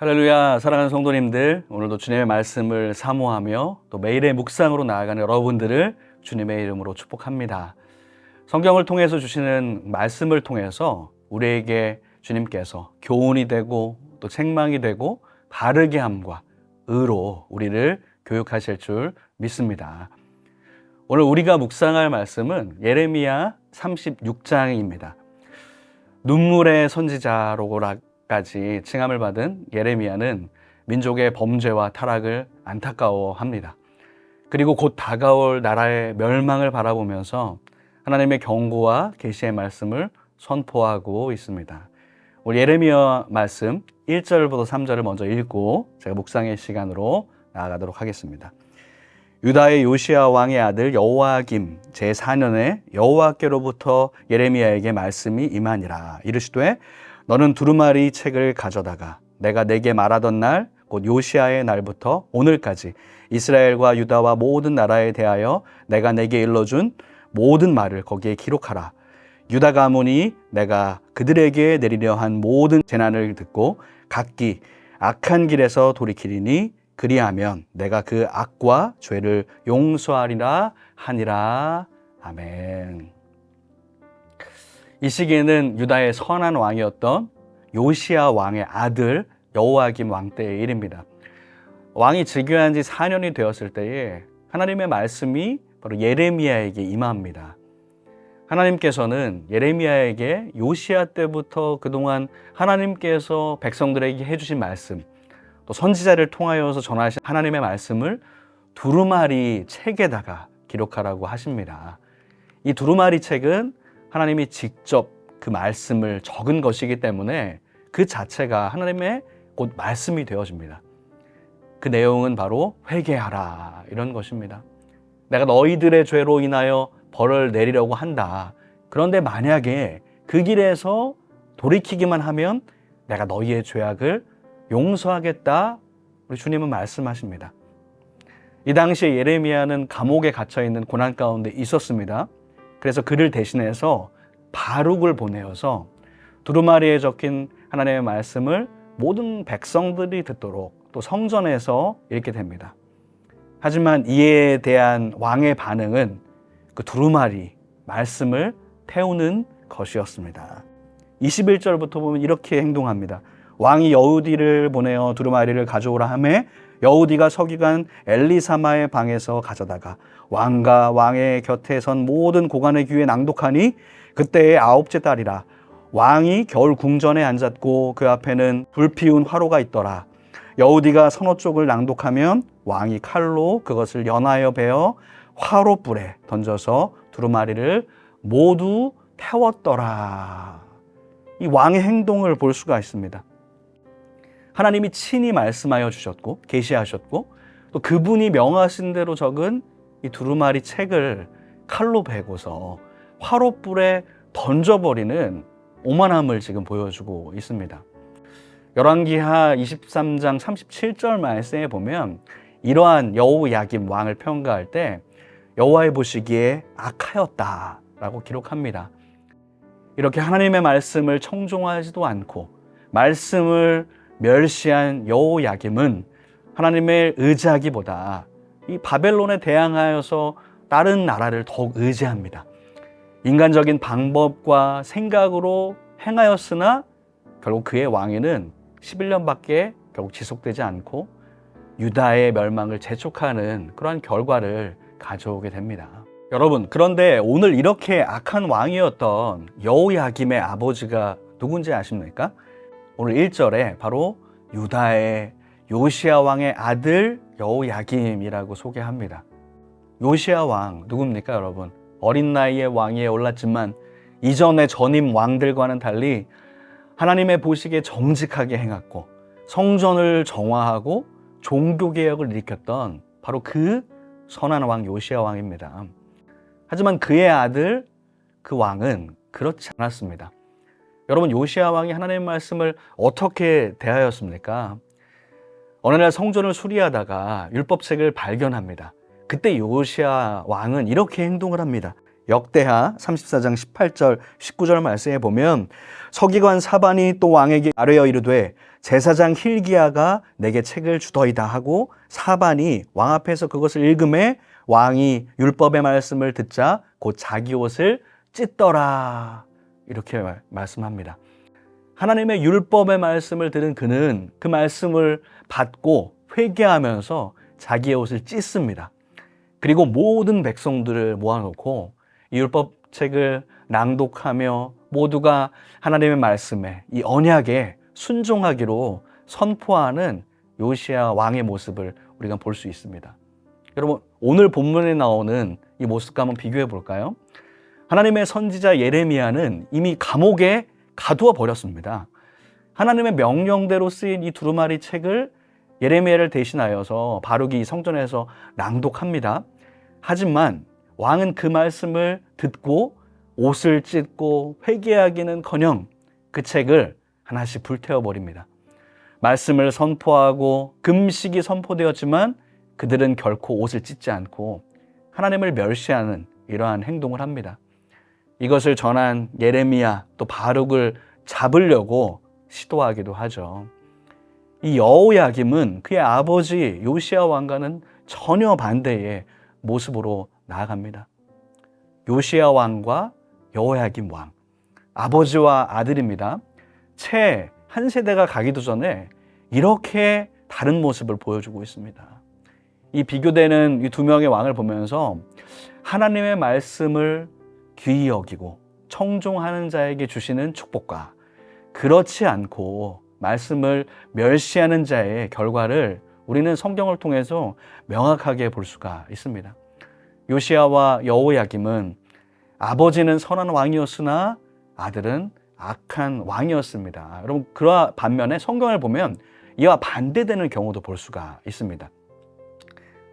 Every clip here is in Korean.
할렐루야 사랑하는 성도님들 오늘도 주님의 말씀을 사모하며 또 매일의 묵상으로 나아가는 여러분들을 주님의 이름으로 축복합니다. 성경을 통해서 주시는 말씀을 통해서 우리에게 주님께서 교훈이 되고 또 책망이 되고 바르게 함과 의로 우리를 교육하실 줄 믿습니다. 오늘 우리가 묵상할 말씀은 예레미야 36장입니다. 눈물의 선지자로 까지 칭함을 받은 예레미야는 민족의 범죄와 타락을 안타까워합니다. 그리고 곧 다가올 나라의 멸망을 바라보면서 하나님의 경고와 계시의 말씀을 선포하고 있습니다. 우리 예레미야 말씀 1절부터 3절을 먼저 읽고 제가 묵상의 시간으로 나아가도록 하겠습니다. 유다의 요시아 왕의 아들 여호와김 제 4년에 여호와께로부터 예레미야에게 말씀이 임하니라 이르시되 너는 두루마리 책을 가져다가 내가 내게 말하던 날 곧 요시아의 날부터 오늘까지 이스라엘과 유다와 모든 나라에 대하여 내가 내게 일러준 모든 말을 거기에 기록하라 유다 가문이 내가 그들에게 내리려 한 모든 재난을 듣고 각기 악한 길에서 돌이키리니 그리하면 내가 그 악과 죄를 용서하리라 하니라. 아멘. 이 시기에는 유다의 선한 왕이었던 요시아 왕의 아들 여호와김 왕 때의 일입니다. 왕이 즉위한 지 4년이 되었을 때에 하나님의 말씀이 바로 예레미야에게 임합니다. 하나님께서는 예레미야에게 요시아 때부터 그동안 하나님께서 백성들에게 해주신 말씀, 또 선지자를 통하여서 전하신 하나님의 말씀을 두루마리 책에다가 기록하라고 하십니다. 이 두루마리 책은 하나님이 직접 그 말씀을 적은 것이기 때문에 그 자체가 하나님의 곧 말씀이 되어집니다. 그 내용은 바로 회개하라 이런 것입니다. 내가 너희들의 죄로 인하여 벌을 내리려고 한다. 그런데 만약에 그 길에서 돌이키기만 하면 내가 너희의 죄악을 용서하겠다. 우리 주님은 말씀하십니다. 이 당시에 예레미야는 감옥에 갇혀 있는 고난 가운데 있었습니다. 그래서 그를 대신해서 바룩을 보내어서 두루마리에 적힌 하나님의 말씀을 모든 백성들이 듣도록 또 성전에서 읽게 됩니다. 하지만 이에 대한 왕의 반응은 그 두루마리 말씀을 태우는 것이었습니다. 21절부터 보면 이렇게 행동합니다. 왕이 여우디를 보내어 두루마리를 가져오라 하매 여우디가 서기관 엘리사마의 방에서 가져다가 왕과 왕의 곁에 선 모든 고관의 귀에 낭독하니 그때의 아홉째 달이라 왕이 겨울 궁전에 앉았고 그 앞에는 불 피운 화로가 있더라 여우디가 선호 쪽을 낭독하면 왕이 칼로 그것을 연하여 베어 화로불에 던져서 두루마리를 모두 태웠더라. 이 왕의 행동을 볼 수가 있습니다. 하나님이 친히 말씀하여 주셨고 계시하셨고 또 그분이 명하신 대로 적은 이 두루마리 책을 칼로 베고서 화로불에 던져버리는 오만함을 지금 보여주고 있습니다. 열왕기하 23장 37절 말씀에 보면 이러한 여호야김 왕을 평가할 때 여호와의 보시기에 악하였다라고 기록합니다. 이렇게 하나님의 말씀을 청종하지도 않고 말씀을 멸시한 여호야김은 하나님을 의지하기보다 이 바벨론에 대항하여서 다른 나라를 더욱 의지합니다. 인간적인 방법과 생각으로 행하였으나 결국 그의 왕위는 11년밖에 결국 지속되지 않고 유다의 멸망을 재촉하는 그러한 결과를 가져오게 됩니다. 여러분, 그런데 오늘 이렇게 악한 왕이었던 여호야김의 아버지가 누군지 아십니까? 오늘 1절에 바로 유다의 요시아 왕의 아들 여호야김이라고 소개합니다. 요시아 왕 누굽니까, 여러분? 어린 나이에 왕위에 올랐지만 이전의 전임 왕들과는 달리 하나님의 보시기에 정직하게 행했고 성전을 정화하고 종교 개혁을 일으켰던 바로 그 선한 왕 요시아 왕입니다. 하지만 그의 아들 그 왕은 그렇지 않았습니다. 여러분 요시아 왕이 하나님의 말씀을 어떻게 대하였습니까? 어느 날 성전을 수리하다가 율법책을 발견합니다. 그때 요시아 왕은 이렇게 행동을 합니다. 역대하 34장 18절 19절 말씀에 보면 서기관 사반이 또 왕에게 아뢰어 이르되 제사장 힐기야가 내게 책을 주더이다 하고 사반이 왕 앞에서 그것을 읽음에 왕이 율법의 말씀을 듣자 곧 자기 옷을 찢더라 이렇게 말- 말씀합니다. 하나님의 율법의 말씀을 들은 그는 그 말씀을 받고 회개하면서 자기의 옷을 찢습니다. 그리고 모든 백성들을 모아놓고 이 율법책을 낭독하며 모두가 하나님의 말씀에 이 언약에 순종하기로 선포하는 요시야 왕의 모습을 우리가 볼 수 있습니다. 여러분 오늘 본문에 나오는 이 모습과 한번 비교해 볼까요? 하나님의 선지자 예레미야는 이미 감옥에 가두어 버렸습니다. 하나님의 명령대로 쓰인 이 두루마리 책을 예레미야를 대신하여서 바룩이 성전에서 낭독합니다. 하지만 왕은 그 말씀을 듣고 옷을 찢고 회개하기는커녕 그 책을 하나씩 불태워 버립니다. 말씀을 선포하고 금식이 선포되었지만 그들은 결코 옷을 찢지 않고 하나님을 멸시하는 이러한 행동을 합니다. 이것을 전한 예레미야 또 바룩을 잡으려고 시도하기도 하죠. 이 여호야김은 그의 아버지 요시야 왕과는 전혀 반대의 모습으로 나아갑니다. 요시야 왕과 여호야김 왕, 아버지와 아들입니다. 채 한 세대가 가기도 전에 이렇게 다른 모습을 보여주고 있습니다. 이 비교되는 이 두 명의 왕을 보면서 하나님의 말씀을 귀히 여기고 청종하는 자에게 주시는 축복과 그렇지 않고 말씀을 멸시하는 자의 결과를 우리는 성경을 통해서 명확하게 볼 수가 있습니다. 요시아와 여호야김은 아버지는 선한 왕이었으나 아들은 악한 왕이었습니다. 여러분 그러 반면에 성경을 보면 이와 반대되는 경우도 볼 수가 있습니다.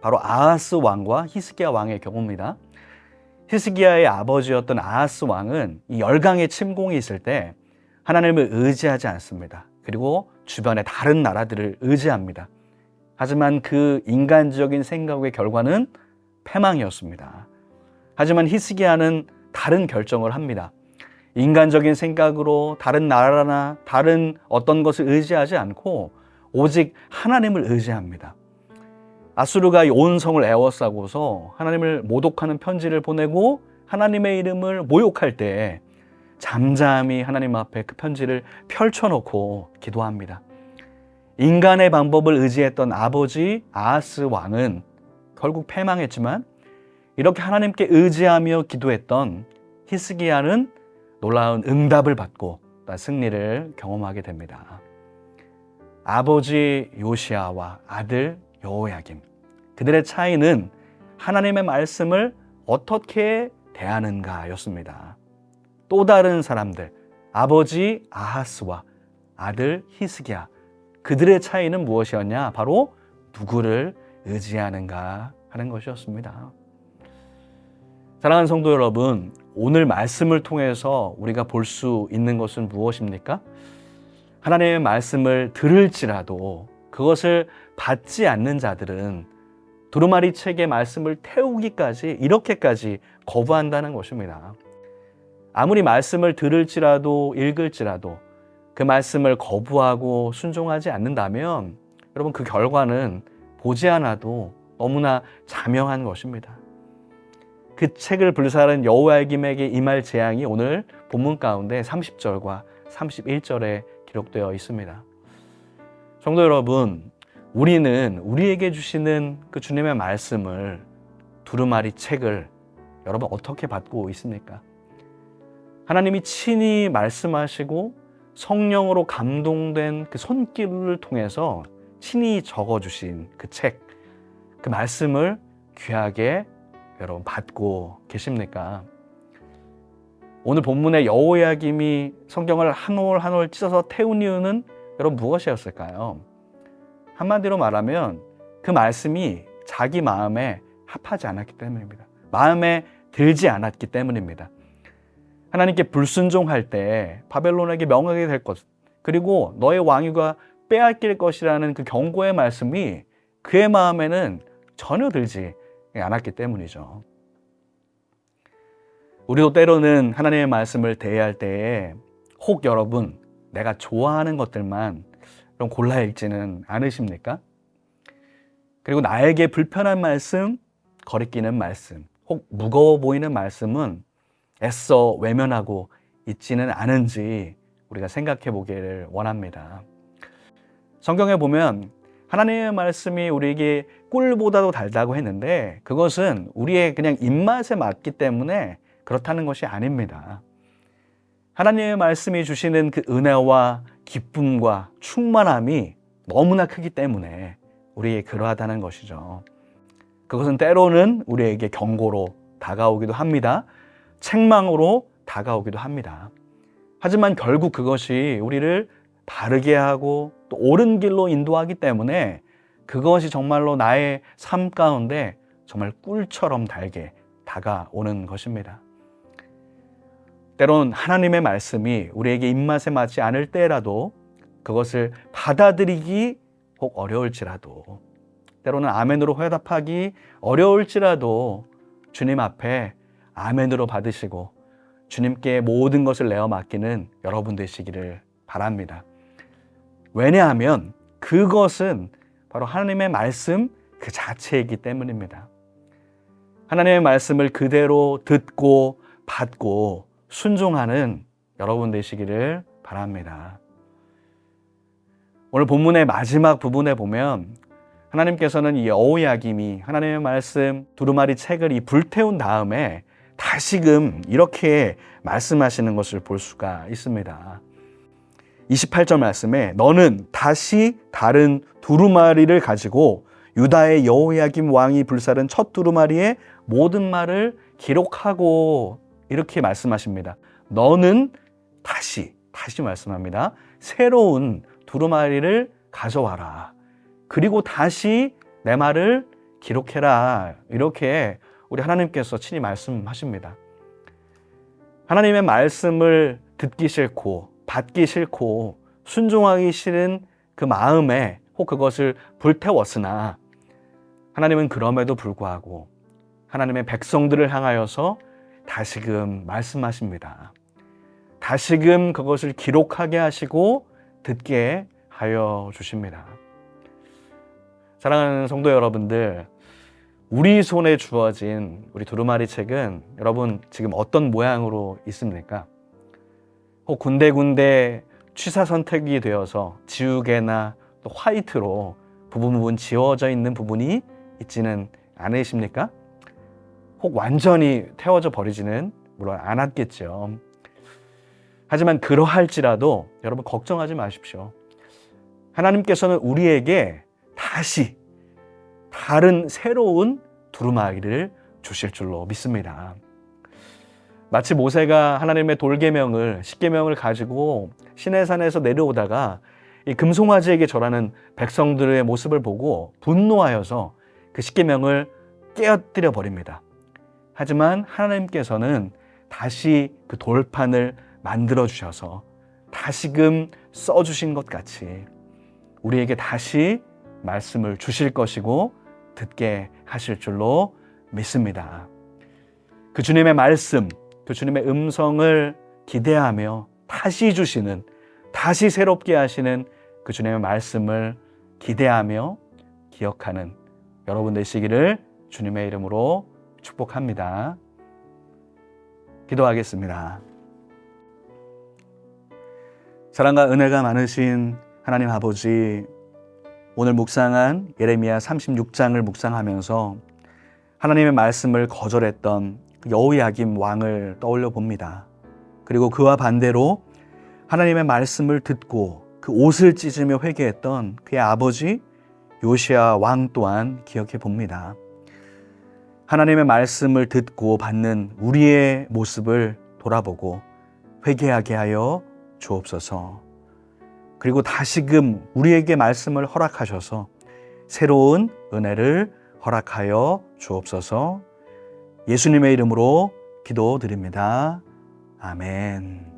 바로 아하스 왕과 히스기야 왕의 경우입니다. 히스기야의 아버지였던 아하스 왕은 이 열강의 침공이 있을 때 하나님을 의지하지 않습니다. 그리고 주변의 다른 나라들을 의지합니다. 하지만 그 인간적인 생각의 결과는 패망이었습니다. 하지만 히스기야는 다른 결정을 합니다. 인간적인 생각으로 다른 나라나 다른 어떤 것을 의지하지 않고 오직 하나님을 의지합니다. 아수르가 온 성을 에워싸고서 하나님을 모독하는 편지를 보내고 하나님의 이름을 모욕할 때 잠잠히 하나님 앞에 그 편지를 펼쳐놓고 기도합니다. 인간의 방법을 의지했던 아버지 아하스 왕은 결국 패망했지만 이렇게 하나님께 의지하며 기도했던 히스기야는 놀라운 응답을 받고 승리를 경험하게 됩니다. 아버지 요시아와 아들 여호야김 그들의 차이는 하나님의 말씀을 어떻게 대하는가였습니다. 또 다른 사람들 아버지 아하스와 아들 히스기야 그들의 차이는 무엇이었냐? 바로 누구를 의지하는가 하는 것이었습니다. 사랑하는 성도 여러분, 오늘 말씀을 통해서 우리가 볼 수 있는 것은 무엇입니까? 하나님의 말씀을 들을지라도 그것을 받지 않는 자들은 두루마리 책의 말씀을 태우기까지 이렇게까지 거부한다는 것입니다. 아무리 말씀을 들을지라도 읽을지라도 그 말씀을 거부하고 순종하지 않는다면 여러분 그 결과는 보지 않아도 너무나 자명한 것입니다. 그 책을 불사른 여호야김에게 임할 재앙이 오늘 본문 가운데 30절과 31절에 기록되어 있습니다. 성도 여러분, 우리는 우리에게 주시는 그 주님의 말씀을 두루마리 책을 여러분 어떻게 받고 있습니까? 하나님이 친히 말씀하시고 성령으로 감동된 그 손길을 통해서 친히 적어주신 그 책, 그 말씀을 귀하게 여러분 받고 계십니까? 오늘 본문의 여호야김이 성경을 한 올 한 올 찢어서 태운 이유는 여러분 무엇이었을까요? 한마디로 말하면 그 말씀이 자기 마음에 합하지 않았기 때문입니다. 마음에 들지 않았기 때문입니다. 하나님께 불순종할 때 바벨론에게 명하게 될 것, 그리고 너의 왕위가 빼앗길 것이라는 그 경고의 말씀이 그의 마음에는 전혀 들지 않았기 때문이죠. 우리도 때로는 하나님의 말씀을 대해할 때에 혹 여러분 내가 좋아하는 것들만 좀 골라 읽지는 않으십니까? 그리고 나에게 불편한 말씀, 거리끼는 말씀, 혹 무거워 보이는 말씀은 애써 외면하고 있지는 않은지 우리가 생각해 보기를 원합니다. 성경에 보면 하나님의 말씀이 우리에게 꿀보다도 달다고 했는데 그것은 우리의 그냥 입맛에 맞기 때문에 그렇다는 것이 아닙니다. 하나님의 말씀이 주시는 그 은혜와 기쁨과 충만함이 너무나 크기 때문에 우리에게 그러하다는 것이죠. 그것은 때로는 우리에게 경고로 다가오기도 합니다. 책망으로 다가오기도 합니다. 하지만 결국 그것이 우리를 바르게 하고 또 옳은 길로 인도하기 때문에 그것이 정말로 나의 삶 가운데 정말 꿀처럼 달게 다가오는 것입니다. 때론 하나님의 말씀이 우리에게 입맛에 맞지 않을 때라도 그것을 받아들이기 혹 어려울지라도 때로는 아멘으로 회답하기 어려울지라도 주님 앞에 아멘으로 받으시고 주님께 모든 것을 내어 맡기는 여러분 되시기를 바랍니다. 왜냐하면 그것은 바로 하나님의 말씀 그 자체이기 때문입니다. 하나님의 말씀을 그대로 듣고 받고 순종하는 여러분 되시기를 바랍니다. 오늘 본문의 마지막 부분에 보면 하나님께서는 이 여호야김이 하나님의 말씀 두루마리 책을 이 불태운 다음에 다시금 이렇게 말씀하시는 것을 볼 수가 있습니다. 28절 말씀에 너는 다시 다른 두루마리를 가지고 유다의 여호야김 왕이 불사른 첫 두루마리의 모든 말을 기록하고 이렇게 말씀하십니다. 너는 다시 다시 말씀합니다. 새로운 두루마리를 가져와라. 그리고 다시 내 말을 기록해라. 이렇게 우리 하나님께서 친히 말씀하십니다. 하나님의 말씀을 듣기 싫고 받기 싫고 순종하기 싫은 그 마음에 혹 그것을 불태웠으나 하나님은 그럼에도 불구하고 하나님의 백성들을 향하여서 다시금 말씀하십니다. 다시금 그것을 기록하게 하시고 듣게 하여 주십니다. 사랑하는 성도 여러분들, 우리 손에 주어진 우리 두루마리 책은 여러분 지금 어떤 모양으로 있습니까? 혹 군데군데 취사 선택이 되어서 지우개나 또 화이트로 부분 부분 지워져 있는 부분이 있지는 않으십니까? 혹 완전히 태워져 버리지는 물론 않았겠죠. 하지만 그러할지라도 여러분 걱정하지 마십시오. 하나님께서는 우리에게 다시 다른 새로운 두루마기를 주실 줄로 믿습니다. 마치 모세가 하나님의 돌계명을 십계명을 가지고 시내산에서 내려오다가 이 금송아지에게 절하는 백성들의 모습을 보고 분노하여서 그 십계명을 깨어뜨려 버립니다. 하지만 하나님께서는 다시 그 돌판을 만들어 주셔서 다시금 써 주신 것 같이 우리에게 다시 말씀을 주실 것이고 듣게 하실 줄로 믿습니다. 그 주님의 말씀, 그 주님의 음성을 기대하며 다시 주시는, 다시 새롭게 하시는 그 주님의 말씀을 기대하며 기억하는 여러분 되시기를 주님의 이름으로 축복합니다. 기도하겠습니다. 사랑과 은혜가 많으신 하나님 아버지, 오늘 묵상한 예레미야 36장을 묵상하면서 하나님의 말씀을 거절했던 여호야김 왕을 떠올려 봅니다. 그리고 그와 반대로 하나님의 말씀을 듣고 그 옷을 찢으며 회개했던 그의 아버지 요시아 왕 또한 기억해 봅니다. 하나님의 말씀을 듣고 받는 우리의 모습을 돌아보고 회개하게 하여 주옵소서. 그리고 다시금 우리에게 말씀을 허락하셔서 새로운 은혜를 허락하여 주옵소서 예수님의 이름으로 기도드립니다. 아멘.